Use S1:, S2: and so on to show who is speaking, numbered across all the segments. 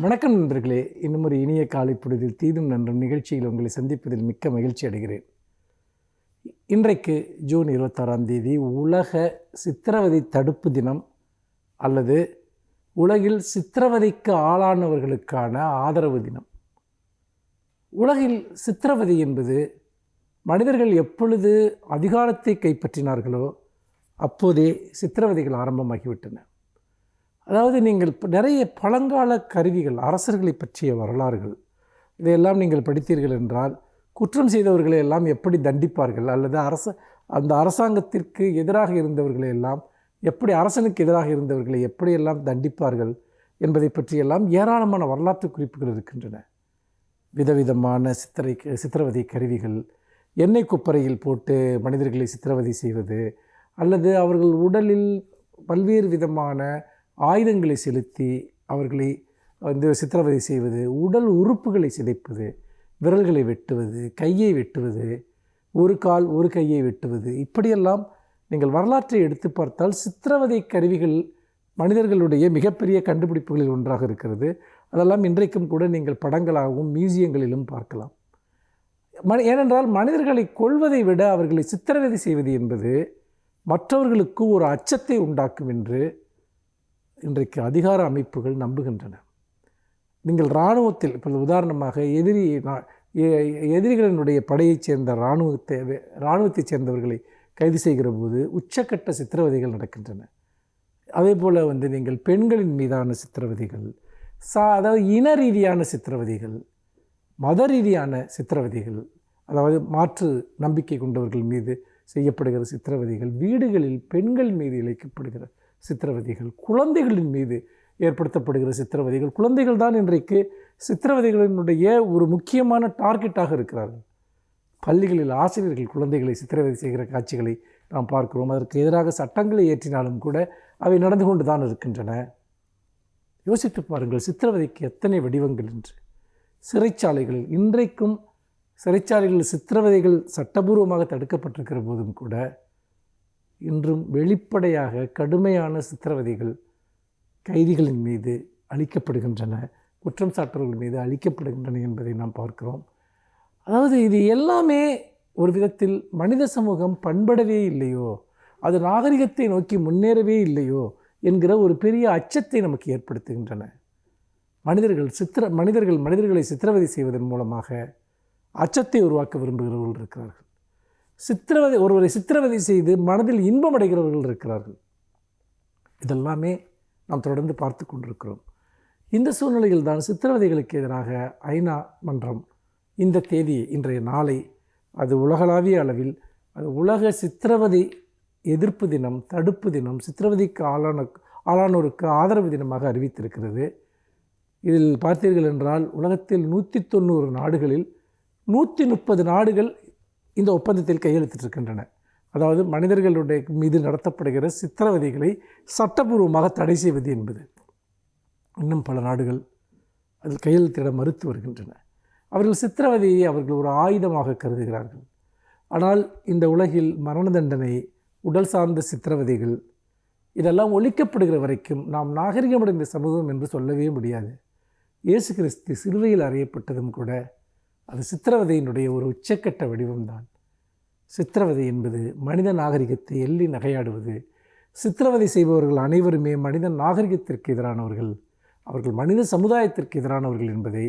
S1: வணக்கம் நண்பர்களே. இன்னும் ஒரு இனிய காலை பொழுதில் தீதும் நன்றும் நிகழ்ச்சியில் உங்களை சந்திப்பதில் மிக்க மகிழ்ச்சி அடைகிறேன். இன்றைக்கு ஜூன் இருபத்தாறாம் தேதி உலக சித்திரவதை தடுப்பு தினம் அல்லது உலகில் சித்திரவதைக்கு ஆளானவர்களுக்கான ஆதரவு தினம். உலகில் சித்திரவதை என்பது மனிதர்கள் எப்பொழுது அதிகாரத்தை கைப்பற்றினார்களோ அப்போதே சித்திரவதைகள் ஆரம்பமாகிவிட்டன. அதாவது நீங்கள் நிறைய பழங்கால கருவிகள் அரசர்களை பற்றிய வரலாறுகள் இதையெல்லாம் நீங்கள் படித்தீர்கள் என்றால் குற்றம் செய்தவர்களை எல்லாம் எப்படி தண்டிப்பார்கள்? அல்லது அரச அந்த அரசாங்கத்திற்கு எதிராக இருந்தவர்களை எல்லாம் எப்படி அரசனுக்கு எதிராக இருந்தவர்களை எப்படியெல்லாம் தண்டிப்பார்கள்? என்பதை பற்றியெல்லாம் ஏராளமான வரலாற்று குறிப்புகள் இருக்கின்றன. விதவிதமான சித்திரை சித்திரவதை கருவிகள் எண்ணெய் குப்பரையில் போட்டு மனிதர்களை சித்திரவதை செய்வது அல்லது அவர்கள் உடலில் பல்வேறு விதமான ஆயுதங்களை செலுத்தி அவர்களை வந்து சித்திரவதை செய்வது உடல் உறுப்புகளை சிதைப்பது விரல்களை வெட்டுவது கையை வெட்டுவது ஒரு கால் ஒரு கையை வெட்டுவது இப்படியெல்லாம் நீங்கள் வரலாற்றை எடுத்து பார்த்தால் சித்திரவதை கருவிகள் மனிதர்களுடைய மிகப்பெரிய கண்டுபிடிப்புகளில் ஒன்றாக இருக்கிறது. அதெல்லாம் இன்றைக்கும் கூட நீங்கள் படங்களாகவும் மியூசியங்களிலும் பார்க்கலாம். ம ஏனென்றால் மனிதர்களை கொள்வதை விட அவர்களை சித்திரவதை செய்வது என்பது மற்றவர்களுக்கு ஒரு அச்சத்தை உண்டாக்கும் என்று இன்றைக்கு அதிகார அமைப்புகள் நம்புகின்றன. நீங்கள் இராணுவத்தில் இப்போ உதாரணமாக எதிரி எதிரிகளினுடைய படையைச் சேர்ந்த இராணுவத்தை இராணுவத்தைச் சேர்ந்தவர்களை கைது செய்கிற போது உச்சக்கட்ட சித்திரவதைகள் நடக்கின்றன. அதே போல் வந்து நீங்கள் பெண்களின் மீதான சித்திரவதைகள் சா அதாவது இன ரீதியான சித்திரவதைகள் மத ரீதியான சித்திரவதைகள் அதாவது மாற்று நம்பிக்கை கொண்டவர்கள் மீது செய்யப்படுகிற சித்திரவதைகள் வீடுகளில் பெண்கள் மீது இழைக்கப்படுகிற சித்திரவதைகள் குழந்தைகளின் மீது ஏற்படுத்தப்படுகிற சித்திரவதைகள். குழந்தைகள் தான் இன்றைக்கு சித்திரவதைகளினுடைய ஒரு முக்கியமான டார்கெட்டாக இருக்கிறார்கள். பள்ளிகளில் ஆசிரியர்கள் குழந்தைகளை சித்திரவதை செய்கிற காட்சிகளை நாம் பார்க்கிறோம். அதற்கு எதிராக சட்டங்களை ஏற்றினாலும் கூட அவை நடந்து கொண்டு தான் இருக்கின்றன. யோசித்து பாருங்கள் சித்திரவதைக்கு எத்தனை வடிவங்கள் என்று சிறைச்சாலைகளில் இன்றைக்கும் சிறைச்சாலைகளில் சித்திரவதைகள் சட்டபூர்வமாக தடுக்கப்பட்டிருக்கிற போதும் கூட இன்றும் வெளிப்படையாக கடுமையான சித்திரவதைகள் கைதிகளின் மீது அளிக்கப்படுகின்றன குற்றம் சாட்டுறவர்கள் மீது அளிக்கப்படுகின்றன என்பதை நாம் பார்க்கிறோம். அதாவது இது எல்லாமே ஒரு விதத்தில் மனித சமூகம் பண்படவே இல்லையோ அது நாகரிகத்தை நோக்கி முன்னேறவே இல்லையோ என்கிற ஒரு பெரிய அச்சத்தை நமக்கு ஏற்படுத்துகின்றன. மனிதர்கள் சித்திர மனிதர்கள் மனிதர்களை சித்திரவதை செய்வதன் மூலமாக அச்சத்தை உருவாக்க விரும்புகிறவர்கள் இருக்கிறார்கள். சித்திரவதை ஒருவரை சித்திரவதை செய்து மனதில் இன்பம் அடைகிறவர்கள் இருக்கிறார்கள். இதெல்லாமே நாம் தொடர்ந்து பார்த்து கொண்டிருக்கிறோம். இந்த சூழ்நிலையில் தான் சித்திரவதைகளுக்கு எதிராக ஐநா மன்றம் இந்த தேதியை இன்றைய நாளை அது உலகளாவிய அளவில் அது உலக சித்திரவதை எதிர்ப்பு தினம் தடுப்பு தினம் சித்திரவதைக்கு ஆளான ஆளானோருக்கு ஆதரவு தினமாக அறிவித்திருக்கிறது. இதில் பார்த்தீர்கள் என்றால் உலகத்தில் நூற்றி தொண்ணூறு நாடுகளில் நூற்றி முப்பது நாடுகள் இந்த ஒப்பந்தத்தில் கையெழுத்திட்டிருக்கின்றன. அதாவது மனிதர்களுடைய மீது நடத்தப்படுகிற சித்திரவதைகளை சட்டபூர்வமாக தடை செய்வது என்பது. இன்னும் பல நாடுகள் அதில் கையெழுத்திட மறுத்து வருகின்றன. அவர்கள் சித்திரவதையை அவர்கள் ஒரு ஆயுதமாக கருதுகிறார்கள். ஆனால் இந்த உலகில் மரண தண்டனை உடல் சார்ந்த சித்திரவதைகள் இதெல்லாம் ஒழிக்கப்படுகிற வரைக்கும் நாம் நாகரிகமடைந்த சமூகம் என்று சொல்லவே முடியாது. இயேசு கிறிஸ்து சிலுவையில் அறையப்பட்டதும் கூட அது சித்திரவதையினுடைய ஒரு உச்சக்கட்ட வடிவம்தான். சித்திரவதை என்பது மனித நாகரிகத்தை எள்ளி நகையாடுவது. சித்திரவதை செய்பவர்கள் அனைவருமே மனித நாகரிகத்திற்கு எதிரானவர்கள். அவர்கள் மனித சமுதாயத்திற்கு எதிரானவர்கள் என்பதை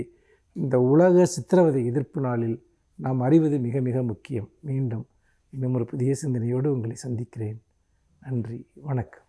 S1: இந்த உலக சித்திரவதை எதிர்ப்பு நாளில் நாம் அறிவது மிக மிக முக்கியம். மீண்டும் இன்னும் ஒரு புதிய சிந்தனையோடு உங்களை சந்திக்கிறேன். நன்றி வணக்கம்.